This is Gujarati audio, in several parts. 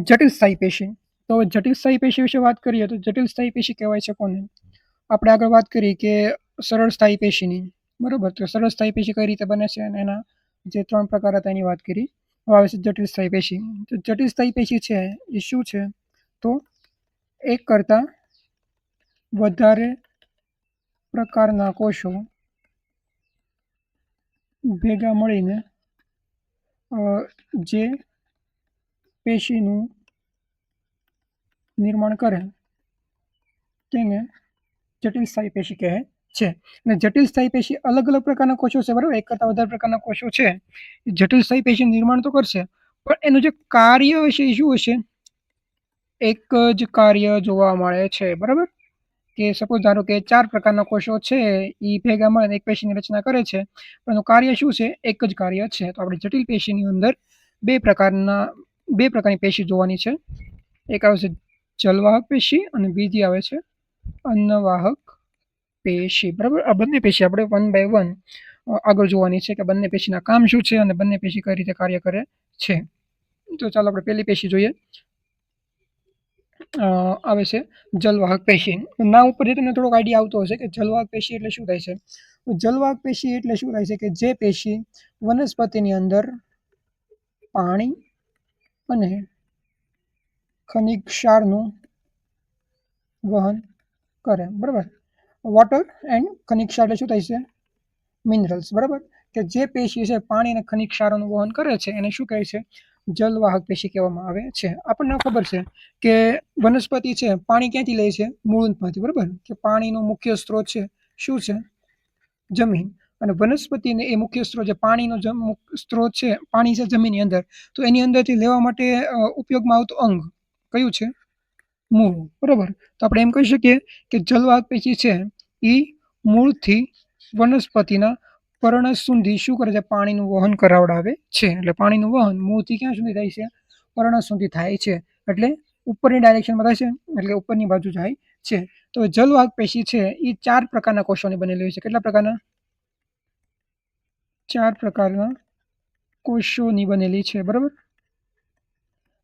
જટિલ સ્થાયી પેશી. તો જટિલ સ્થાયી પેશી વિશે વાત કરીએ તો જટિલ સ્થાયી પેશી કહેવાય છે કોને? આપણે આગળ વાત કરી કે સરળ સ્થાયી પેશીની. બરાબર? તો સરળ સ્થાયી પેશી કઈ રીતે બને છે? અને એના જે ત્રણ પ્રકાર હતા એની વાત કરી હવે આવે છે જટિલ સ્થાયી પેશી. તો જટિલ સ્થાયી પેશી છે એ શું છે? તો એક કરતાં વધારે પ્રકારના કોષો ભેગા મળીને જે પેશીનું નિર્માણ કરે તેને જટિલ સ્થાયી પેશી કહે છે. અને જટિલ સ્થાયી પેશી અલગ અલગ પ્રકારના કોષો છે, બરાબર? એક કરતાં વધારે પ્રકારના કોષો છે. જટિલ સ્થાયી પેશી નિર્માણ તો કરશે, પણ એનું જે કાર્ય હશે એ શું હશે? એક જ કાર્ય જોવા મળે છે, બરાબર? કે સપોઝ ધારો કે ચાર પ્રકારના કોષો છે એ ભેગા મળીને એક પેશીની રચના કરે છે, પણ એનું કાર્ય શું છે? એક જ કાર્ય છે. તો આપણે જટિલ પેશીની અંદર બે પ્રકારના બે પ્રકારની પેશી જોવાની છે. એક આવે છે જલવાહક પેશી અને બીજી આવે છે અન્નવાહક પેશી. બરાબર? આ બંને પેશી આપણે વન બાય વન આગળ જોવાની છે કે બંને પેશીના કામ શું છે અને બંને પેશી કઈ રીતે કાર્ય કરે છે. તો ચાલો આપણે પહેલી પેશી જોઈએ. આવે છે જલવાહક પેશી. નામ ઉપરથી તમને થોડોક આઈડિયા આવતો હશે કે જલવાહક પેશી એટલે શું થાય છે? જલવાહક પેશી એટલે શું થાય છે કે જે પેશી વનસ્પતિની અંદર પાણી અને ખનિજ ક્ષારનું વહન કરે, બરાબર? વોટર એન્ડ ખનિજ ક્ષાર એટલે શું થાય છે? મિનરલ્સ બરાબર? કે જે પેશી છે, પાણી અને ખનિજ ક્ષારોનું વહન કરે છે, એને શું કહે છે? જલવાહક પેશી કહેવામાં આવે છે. આપણને ખબર છે કે વનસ્પતિ છે, પાણી ક્યાંથી લે છે? મૂળમાંથી, બરાબર? કે પાણીનો મુખ્ય સ્ત્રોત છે, શું છે? જમીન. અને વનસ્પતિને એ મુખ્ય સ્ત્રોત છે પાણીનો સ્ત્રોત છે, પાણી છે જમીનની અંદર, તો એની અંદરથી લેવા માટે ઉપયોગમાં આવતું અંગ કયું છે? મૂળ. બરાબર. તો આપણે એમ કહી શકીએ કે જલવાહક પેશી છે એ મૂળથી વનસ્પતિના પર્ણ સુધી શું કરે છે? પાણીનું વહન કરાવડાવે છે. એટલે પાણીનું વહન મૂળથી ક્યાં સુધી થાય છે? પર્ણ સુધી થાય છે. એટલે ઉપરની ડાયરેક્શનમાં થાય છે, એટલે ઉપરની બાજુ જાય છે. તો જલવાહક પેશી છે એ ચાર પ્રકારના કોષોની બનેલી હોય છે. કેટલા પ્રકારના? ચાર પ્રકારના કોષોની બનેલી છે, બરાબર?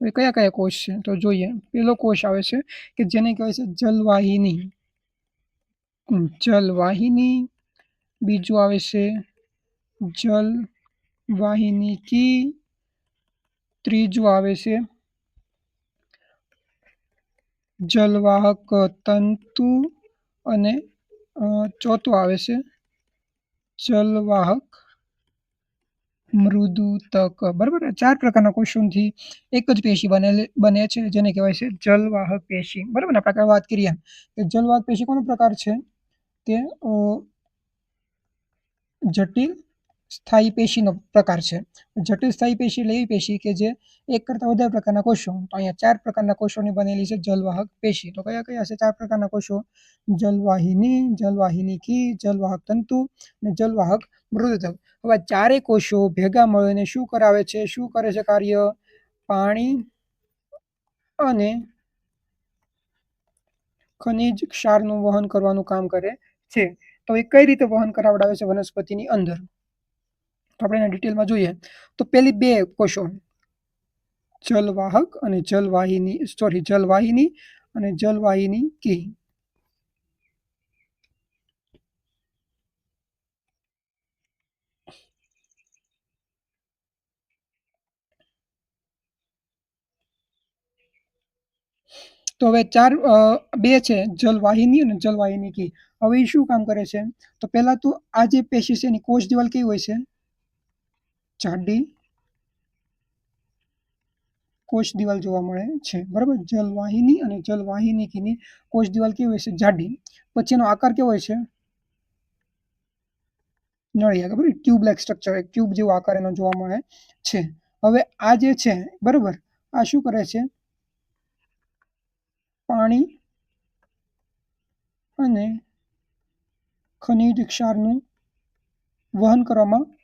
હવે કયા કયા કોષ છે? તો જોઈએ, પેલો કોષ આવે છે કે જેને કહેવાય છે જલવાહિની. જલવાહિની. બીજું આવે છે જલવાહિની કી. ત્રીજું આવે છે જલવાહક તંતુ અને ચોથું આવે છે જલવાહક મૃદુતક બરાબર? ચાર પ્રકારના કોષોથી એક જ પેશી બનેલી, બને છે, જેને કહેવાય છે જલવાહક પેશી. બરાબર? ને આપણે વાત કરીએ. કે જલવાહક પેશી કોનો પ્રકાર છે? તે જટિલ સ્થાયી પેશીનો પ્રકાર છે. જટિલ સ્થાયી પેશી એટલે એવી પેશી કે જે એક કરતાં વધારે પ્રકારના કોષો, તો અહીંયા ચાર પ્રકારના કોષોની બનેલી છે, જલવાહક પેશી. તો કયા કયા છે ચાર પ્રકારના કોષો. જલવાહિની જલવાહિની કી જલવાહક તંતુ અને જલવાહક મૃદુતક હવે આ ચારેય કોષો ભેગા મળીને શું કરાવે છે? શું કરે છે કાર્ય? પાણી અને ખનિજ ક્ષારનું વહન કરવાનું કામ કરે છે. તો એ કઈ રીતે વહન કરાવડાવે છે વનસ્પતિની અંદર? આપણે એના ડિટેલમાં જોઈએ. તો પેલી બે કોષો, જલવાહક અને જલવાહિની સોરી જલવાહિની અને જલવાહિની કી. તો હવે ચાર બે છે, જલવાહિની અને જલવાહિની કી. હવે શું કામ કરે છે? તો પહેલા તો આ જે પેશી છે એની કોષ દિવાલ કેવી હોય છે? જાડી કોષ દિવાલ જોવા મળે છે. બરાબર? જલવાહિની અને જલવાહિની કોષ દિવાલ કેવી હોય છે? જાડી. પછી એનો આકાર કેવો હોય છે? નળિયા, બરાબર? ટ્યુબ લાઈક સ્ટ્રક્ચર, એક ટ્યુબ જેવો આકાર એનો જોવા મળે છે. હવે આ જે છે, બરાબર? આ શું કરે છે? પાણી અને ખનિજ ક્ષારનું વહન કરવામાં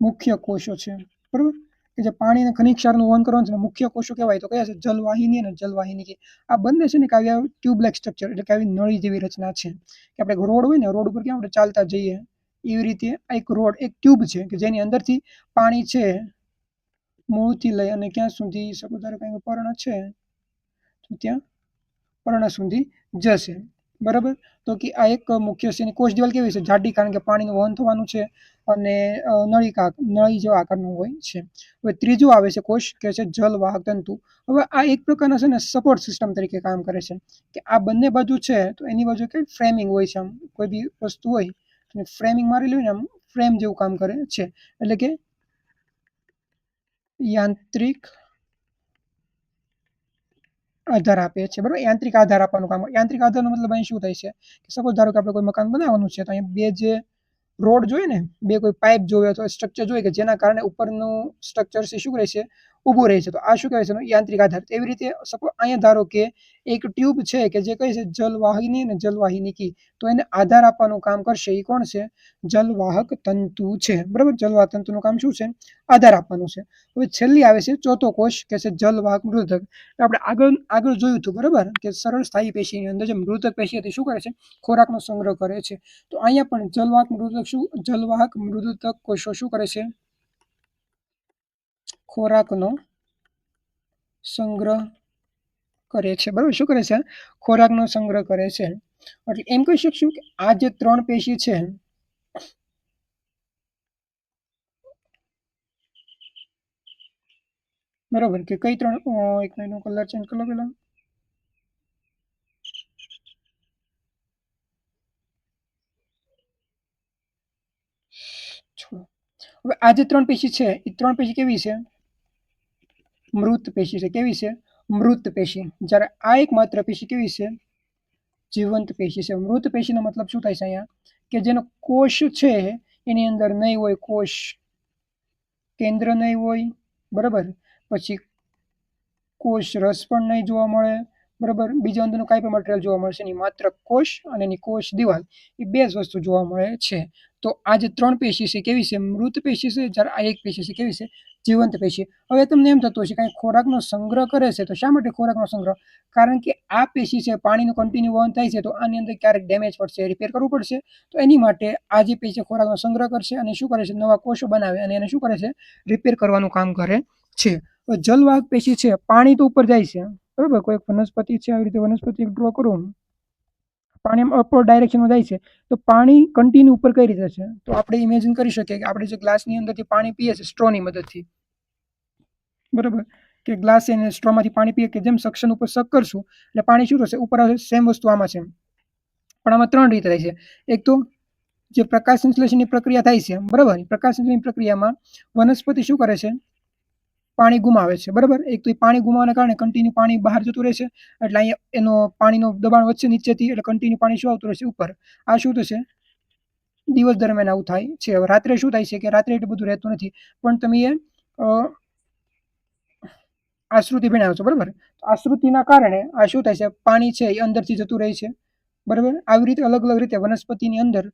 મુખ્ય કોષો છે. બરાબર? કે જે પાણી અને ખનિજ ક્ષારનું વહન કરવાનું છે મુખ્ય કોષો કહેવાય તો કયા છે? જલવાહિની અને જલવાહિની કે આ બંને છે ને કે આવી ટ્યુબ લાઇક સ્ટ્રક્ચર એટલે કે આવી નળી જેવી રચના છે. કે આપણે રોડ હોય ને, રોડ ઉપર કેમ આપણે ચાલતા જઈએ? એવી રીતે આ એક રોડ, એક ટ્યુબ છે કે જેની અંદરથી પાણી છે. મૂળથી લઈ અને ક્યાં સુધી સપોઝ ધારો કંઈક પર્ણ છે. તો ત્યાં પર્ણ સુધી જશે. બરાબર? તો કે આ એક મુખ્ય છે કોષ દિવાલ કેવી છે? જાડી, કારણ કે પાણીનું વહન થવાનું છે અને નળી નળિકા નળી જેવા આકારનું હોય છે. હવે ત્રીજું આવે છે કોષ, કે છે જલવાહક તંતુ. હવે આ એક પ્રકારના છે ને સપોર્ટ સિસ્ટમ તરીકે કામ કરે છે. કે આ બંને બાજુ છે, તો એની બાજુ કઈ ફ્રેમિંગ હોય છે આમ. કોઈ બી વસ્તુ હોય, અને ફ્રેમિંગ મારેલી હોય ને આમ ફ્રેમ જેવું કામ કરે છે. એટલે કે યાંત્રિક આધાર આપે છે, બરાબર? યાંત્રિક આધાર આપવાનું કામ યાંત્રિક આધારનો મતલબ અહીં શું થાય છે કે સપોઝ ધારો કે આપણે કોઈ મકાન બનાવવાનું છે, તો અહીંયા બે જે રોડ જોઈએ ને, બે કોઈ પાઇપ જોવે અથવા સ્ટ્રક્ચર જોઈએ કે જેના કારણે ઉપરનું સ્ટ્રક્ચર છે શું કરે છે? ઊભું રહે છે. તો આ શું કહેવાય છે? યાંત્રિક આધાર. એવી રીતે અહીંયા ધારો કે એક ટ્યુબ છે કે જે કહે છે જલવાહિની અને જલવાહિનીકી તો એને આધાર આપવાનું કામ કરશે. એ કોણ છે? જલવાહક તંતુ છે. બરાબર? જલવાહક તંતુનું કામ શું છે? આધાર આપવાનું છે. હવે છેલ્લી આવે છે ચોથો કોષ કે છે જલવાહક મૃદક આપણે આગળ આગળ જોયું હતું, બરાબર? કે સરળ સ્થાયી પેશીની અંદર જે મૃદક પેશી હતી, શું કરે છે? ખોરાકનો સંગ્રહ કરે છે. તો અહીંયા પણ જલવાહક મૃદક શું? જલવાહક મૃદક કોષો શું કરે છે? ખોરાકનો સંગ્રહ કરે છે. બરાબર? શું કરે છે? ખોરાકનો સંગ્રહ કરે છે. એટલે એમ કહી શકશું કે આ જે ત્રણ પેશી છે, બરાબર? કે કઈ ત્રણ? એક મિનિટનો કલર ચેન્જ કરો પેલા? હવે આ જે ત્રણ પેશી છે એ ત્રણ પેશી કેવી છે? મૃત પેશી છે. કેવી છે? મૃત પેશી. જ્યારે આ એક માત્ર પેશી કેવી છે? જીવંત પેશી છે. મૃત પેશીનો મતલબ શું થાય છે અહીંયા? કે જેનો કોષ છે, એની અંદર નહીં હોય કોષ. કેન્દ્ર નહીં હોય. બરાબર? પછી કોષ રસ પણ નહીં જોવા મળે. બરાબર? બીજા અંદરનું કાંઈ પણ મટીરિયલ જોવા મળશે નહીં માત્ર કોષ અને એની કોષ દિવાલ એ બે જ વસ્તુ જોવા મળે છે. તો આ જે ત્રણ પેશી છે, કેવી છે? મૃત પેશી છે. જ્યારે આ એક પેશી છે, કેવી છે? જીવંત પેશી હવે તમને એમ થતું હશે કાંઈ ખોરાકનો સંગ્રહ કરે છે, તો શા માટે ખોરાકનો સંગ્રહ? કારણ કે આ પેશી છે, પાણીનું કન્ટિન્યુ વહન થાય છે, તો આની અંદર ક્યારેક ડેમેજ પડશે રિપેર કરવું પડશે. તો એની માટે આ જે પેશી ખોરાકનો સંગ્રહ કરશે અને શું કરે છે? નવા કોષો બનાવે અને એને શું કરે છે? રિપેર કરવાનું કામ કરે છે. જલવાહક પેશી છે, પાણી તો ઉપર જાય છે. બરાબર? કોઈ વનસ્પતિ છે, આવી રીતે વનસ્પતિ ડ્રો કરું પાણી અપર ડાયરેક્શનમાં જાય છે, તો પાણી કન્ટિન્યુ ઉપર કઈ રીતે છે તો આપણે ઇમેજિન કરી શકીએ કે આપણે જે ગ્લાસની અંદરથી પાણી પીએ છીએ સ્ટ્રોની મદદથી. બરાબર? કે ગ્લાસ એને સ્ટ્રોમાંથી પાણી પીએ કે જેમ સક્શન ઉપર સક કરશું, એટલે પાણી શું થશે? ઉપર આવશે સેમ વસ્તુ આમાં છે પણ આમાં ત્રણ રીતે થાય છે. એક તો જે પ્રકાશ સંશ્લેષણની પ્રક્રિયા થાય છે, બરાબર? પ્રકાશ સંશ્લેષણની પ્રક્રિયામાં વનસ્પતિ શું કરે છે? પાણી ગુમાવે છે, બરાબર? એક તો એ પાણી ગુમાવાને કારણે કન્ટિન્યુ પાણી બહાર જતું રહેશે એટલે અહીંયા એનો પાણીનો દબાણ વધશે નીચેથી, એટલે કન્ટિન્યુ પાણી શું આવતું રહેશે ઉપર? આ શું થશે? દિવસ દરમિયાન આવું થાય છે. હવે રાત્રે શું થાય છે કે રાત્રે એટલું બધું રહેતું નથી, પણ તમે એ આશ્રુતિ ભણાવો છો, બરાબર? આશ્રુતિના કારણે આ શું થાય છે? પાણી છે એ અંદરથી જતું રહે છે. બરાબર? આવી રીતે અલગ અલગ રીતે વનસ્પતિની અંદર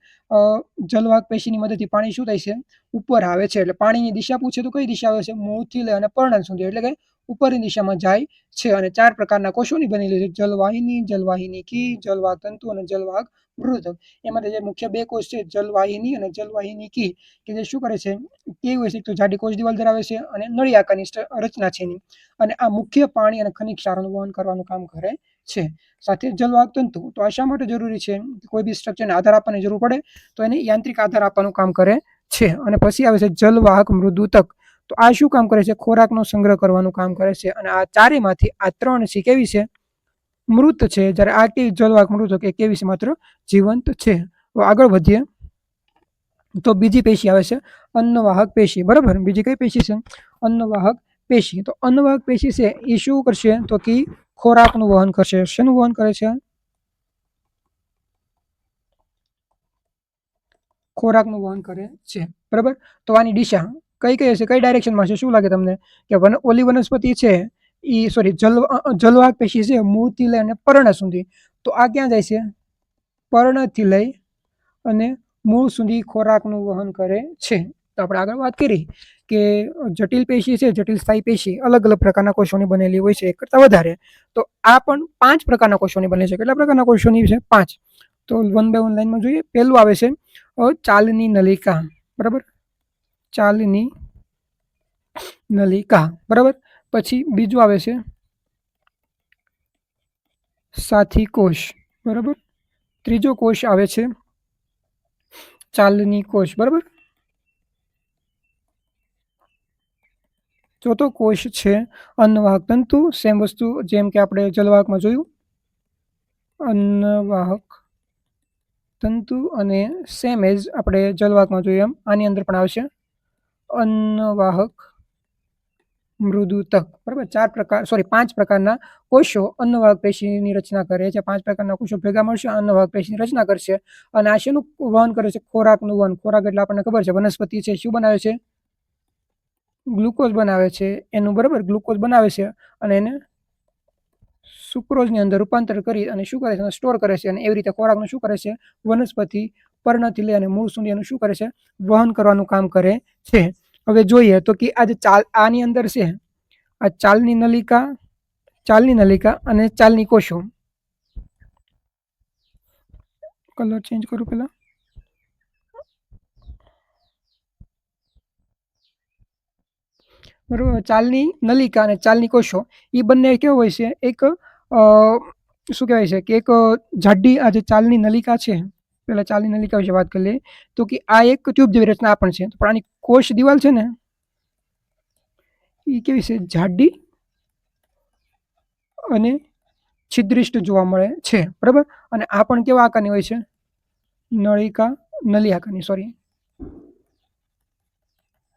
જલવાહક પેશીની મદદથી પાણી શું થાય છે? ઉપર આવે છે. એટલે પાણીની દિશા પૂછે તો કઈ દિશા આવે છે? મૂળથી લઈ અને પર્ણ સુધી. એટલે કે ઉપરની દિશામાં જાય છે અને ચાર પ્રકારના કોષોની બનેલી છે. જલવાહિની જલવાહિની કી જલવાહક તંતુ અને જલવાહક મૃદક એમાંથી જે મુખ્ય બે કોષ છે, જલવાહિની અને જલવાહિની કી, કે જે શું કરે છે? કેવી હોય છે? તો જાડી કોષ દિવાલ ધરાવે છે અને નળી આકારની રચના છે એની. અને આ મુખ્ય પાણી અને ખનિજ ક્ષારોનું વહન કરવાનું કામ કરે છે. સાથે જલવાહક તંતુ તો આ શા માટે જરૂરી છે? કોઈ બી સ્ટ્રક્ચરને આધાર આપવાની જરૂર પડે તો એને યાંત્રિક આધાર આપવાનું કામ કરે છે. અને પછી આવે છે જલવાહક મૃદુતક તો આ શું કામ કરે છે? ખોરાકનો સંગ્રહ કરવાનું કામ કરે છે. અને આ ચારેયમાંથી આ ત્રણ છે કેવી છે? મૃત છે. જ્યારે આ કેવી જલવાહક મૃદુતક એ કેવી છે? માત્ર જીવંત છે. આગળ વધીએ. તો બીજી પેશી આવે છે અન્નવાહક પેશી. બરાબર? બીજી કઈ પેશી છે? અન્નવાહક પેશી. તો અન્નવાહક પેશી છે એ શું કરશે? તો કે ખોરાકનું વહન કરશે. શેનું વહન કરે છે? ખોરાકનું વહન કરે છે. બરાબર? તો આની દિશા કઈ કઈ હશે? કઈ ડાયરેક્શનમાં છે શું લાગે તમને? કે વન ઓલી વનસ્પતિ છે એ સોરી જલ અ, અ, પેશી છે મૂળથી લઈ અને પર્ણ સુધી. તો આ ક્યાં જાય છે? પર્ણથી લઈ અને મૂળ સુધી ખોરાકનું વહન કરે છે. તો આપણે આગળ વાત કરી. કે જટિલ પેશી છે જટિલ સ્થાયી પેશી અલગ અલગ પ્રકારના કોષોની બનેલી હોય છે એક કરતાં વધારે. તો આ પણ પાંચ પ્રકારના કોષોની બને છે. કેટલા પ્રકારના કોષોની છે? પાંચ. તો વન બાય વન લાઈનમાં જોઈએ. પહેલું આવે છે અ, ચાલની નલિકા. બરાબર? ચાલની નલિકા. બરાબર? પછી બીજું આવે છે સાથી કોષ. બરાબર? ત્રીજો કોષ આવે છે ચાલની કોષ. બરાબર? ચોથો કોષ છે. અન્નવાહક તંતુ, સેમ વસ્તુ જેમ કે આપણે જલવાહકમાં જોયું. અન્નવાહક તંતુ અને સેમ એઝ આપણે જલવાહકમાં જોયું એમ. આની અંદર પણ આવશે. અન્નવાહક મૃદુતક બરાબર? ચાર પ્રકાર સોરી પાંચ પ્રકારના કોષો અન્નવાહક પેશીની રચના કરે છે. પાંચ પ્રકારના કોષો ભેગા મળશે, અન્નવાહક પેશીની રચના કરશે. અને આ શેનું વહન કરે છે? ખોરાકનું વહન. ખોરાક એટલે આપણને ખબર છે, વનસ્પતિ છે. શું બનાવે છે? ગ્લુકોઝ બનાવે છે, એનું બરાબર ગ્લુકોઝ બનાવે છે અને એને સુક્રોઝની અંદર રૂપાંતર કરી અને શું કરે છે સ્ટોર કરે છે અને એવી રીતે ખોરાકનું શું કરે છે, વનસ્પતિ પર્ણથી લઈ અને મૂળ સુધી એનું શું કરે છે, વહન કરવાનું કામ કરે છે. હવે જોઈએ તો કે આજે ચાલ, આની અંદર છે, આ ચાલની નલિકા ચાલની નલિકા અને ચાલની કોષો. કલર ચેન્જ કરું પહેલા બરાબર? ચાલની નલિકા અને ચાલની કોષો એ બંને કેવો હોય છે? એક શું કહેવાય છે કે એક જાડી આ જે ચાલની નલિકા છે, પહેલાં ચાલની નલિકા વિશે વાત કરી લઈએ, તો કે આ એક ટ્યુબ જેવી રચના પણ છે. પણ આની કોષ દિવાલ છે ને એ કેવી છે? જાડી અને છિદ્રિષ્ટ જોવા મળે છે. બરાબર? અને આ પણ કેવા આકારની હોય છે? નળિકા નલી આકારની સોરી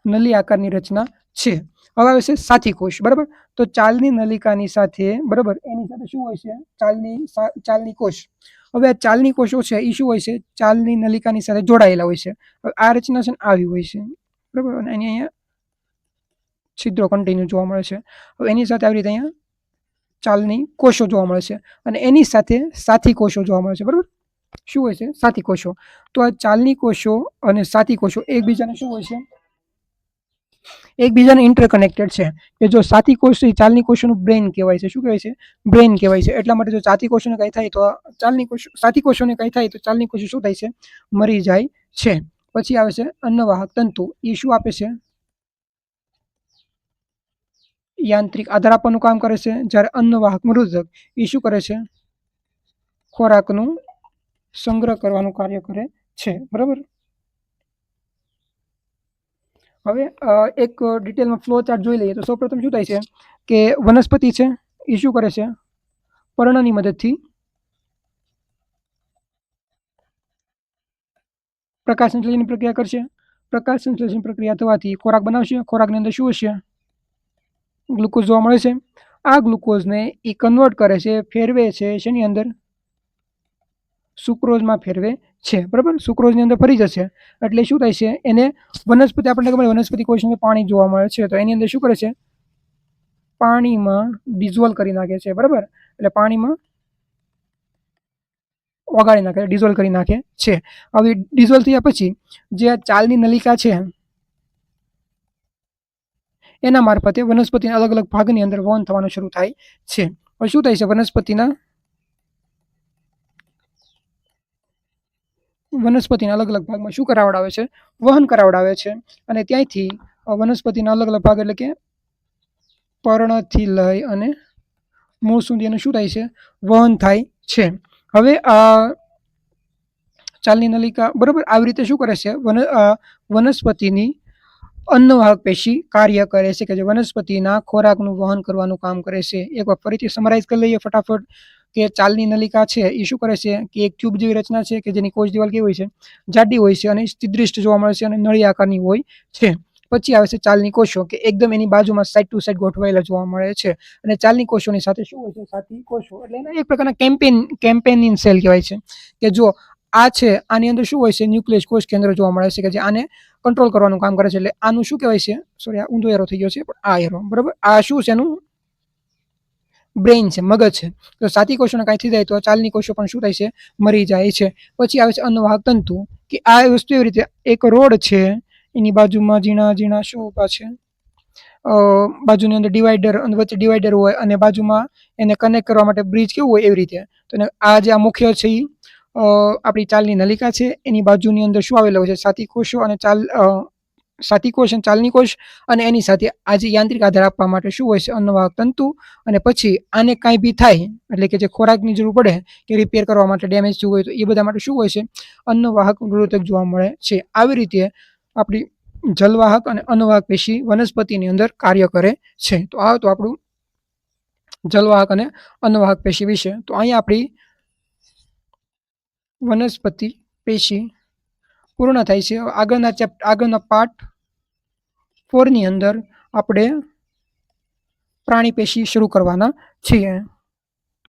નલી આકારની રચના છે. હવે આવે છે સાથી કોષ, બરાબર? તો ચાલની નલિકાની સાથે, બરાબર? એની સાથે શું હોય છે? ચાલની ચાલની કોષ. હવે આ ચાલની કોષો છે એ શું હોય છે? ચાલની નલિકાની સાથે જોડાયેલા હોય છે. આ રચના છે આવી હોય છે. બરાબર? અને એની અહીંયા છિદ્રો કન્ટિન્યુ જોવા મળે છે. હવે એની સાથે આવી રીતે અહીંયા ચાલની કોષો જોવા મળે છે. અને એની સાથે સાથી કોષો જોવા મળે છે. બરાબર? શું હોય છે? સાથી કોષો. તો આ ચાલની કોષો અને સાથી કોષો એકબીજાને શું હોય છે? એકબીજાને ઇન્ટરકનેક્ટેડ છે. કે જો સાથી કોષ ચાલની કોષોનું બ્રેન કહેવાય છે. શું કહેવાય છે? બ્રેન કહેવાય છે. એટલા માટે જો સાથી કોષોને કંઈ થાય તો ચાલની કોષો, સાથી કોષોને કંઈ થાય તો ચાલની કોષો શું થાય છે? મરી જાય છે. પછી આવે છે અન્નવાહક તંતુ. એ શું આપે છે? યાંત્રિક આધાર આપવાનું કામ કરે છે. જ્યારે અન્નવાહક મૃદક એ શું કરે છે? ખોરાકનું સંગ્રહ કરવાનું કાર્ય કરે છે. બરાબર? હવે એક ડિટેલમાં ફ્લો ચાર્ટ જોઈ લઈએ તો સૌપ્રથમ શું થાય છે કે વનસ્પતિ છે, એ કરે છે? પર્ણની મદદથી પ્રકાશ સંશ્લેષણની પ્રક્રિયા કરશે. પ્રકાશ સંશ્લેષણ પ્રક્રિયા થવાથી ખોરાક બનાવશે. ખોરાકની અંદર શું હશે? ગ્લુકોઝ જોવા મળે છે. આ ગ્લુકોઝને એ કન્વર્ટ કરે છે, ફેરવે છે શેની અંદર? સુક્રોઝમાં ફેરવે છે, બરાબર? સુક્રોઝની અંદર ફરી જશે. એટલે શું થાય છે, એને વનસ્પતિ, આપણને ખબર વનસ્પતિ કોષની પાણી જોવા મળે છે, તો એની અંદર શું કરે છે? પાણીમાં ડિઝોલ્વ કરી નાખે છે, બરાબર? એટલે પાણીમાં ઓગાળી નાખે ડિઝોલ્વ કરી નાખે છે. હવે ડિઝોલ્વ થયા પછી જે ચાલની નલિકા છે, એના મારફતે વનસ્પતિના અલગ અલગ ભાગની અંદર વહન થવાનું શરૂ થાય છે. હવે શું થાય છે, વનસ્પતિના વનસ્પતિના અલગ અલગ ભાગમાં શું કરાવડાવે છે? વહન કરાવડાવે છે. અને ત્યાંથી વનસ્પતિના અલગ અલગ ભાગ એટલે કે પર્ણથી લઈ અને મૂળ સુધી એનું શું થાય છે? વહન થાય છે. હવે આ ચાલની નલિકા બરાબર આવી રીતે શું કરે છે? વન વનસ્પતિની અન્નવાહક પેશી કાર્ય કરે છે કે જે વનસ્પતિના ખોરાકનું વહન કરવાનું કામ કરે છે. એક વાર ફરીથી સમરાઇઝ કરી લઈએ ફટાફટ. કે ચાલની નલિકા છે, એ શું કરે છે કે એક ટ્યુબ જેવી રચના છે કે જેની કોષ દિવાલ કેવી હોય છે? જાડી હોય છે અને સ્થિદ્રિષ્ટ જોવા મળે છે અને નળી આકારની હોય છે. પછી આવે છે ચાલની કોષો કે એકદમ એની બાજુમાં સાઈડ ટુ સાઈડ ગોઠવાયેલા જોવા મળે છે. અને ચાલની કોષોની સાથે શું હોય છે? સાથી કોષો. એટલે એના એક પ્રકારના કેમ્પેન કેમ્પેનિન સેલ કહેવાય છે. કે જો આ છે, આની અંદર શું હોય છે? ન્યુક્લિયસ કોષ કેન્દ્ર જોવા મળે છે કે જે આને કંટ્રોલ કરવાનું કામ કરે છે. એટલે આનું શું કહેવાય છે? સોરી આ ઊંધો એરો થઈ ગયો છે, પણ આ એરો બરાબર? આ શું છે એનું બ્રેઇન છે, મગજ છે. તો સાથી કોષોને કાંઈ થઈ જાય તો ચાલની કોષો પણ શું થાય છે? મરી જાય છે. પછી આવે છે અન્નવાહક તંતુ, કે આ વસ્તુ એવી રીતે એક રોડ છે, એની બાજુમાં ઝીણા ઝીણા શું ઊભા છે? બાજુની અંદર ડિવાઈડર વચ્ચે ડિવાઈડર હોય, અને બાજુમાં એને કનેક્ટ કરવા માટે બ્રિજ કેવું હોય એવી રીતે. તો આ જે આ મુખ્ય છે એ આપણી ચાલની નલિકા છે. એની બાજુની અંદર શું આવેલો છે? સાતી કોષો અને ચાલ સાથી કોષ અને ચાલની કોષ અને એની સાથે આજે યાંત્રિક આધાર આપવા માટે શું હોય છે? અન્નવાહક તંતુ અને પછી આને કાંઈ બી થાય, એટલે કે જે ખોરાકની જરૂર પડે કે રિપેર કરવા માટે ડેમેજ થયું હોય તો એ બધા માટે શું હોય છે? અન્નવાહક નિરોધક જોવા મળે છે. આવી રીતે આપણી જલવાહક અને અન્નવાહક પેશી વનસ્પતિની અંદર કાર્ય કરે છે. તો આ તો આપણું જલવાહક અને અન્નવાહક પેશી વિશે. તો અહીંયા આપણી વનસ્પતિ પેશી પૂર્ણ થાય છે. આગળના ચેપ્ટ આગળના પાર્ટ ફોરની અંદર આપણે પ્રાણી પેશી શરૂ કરવાના છીએ.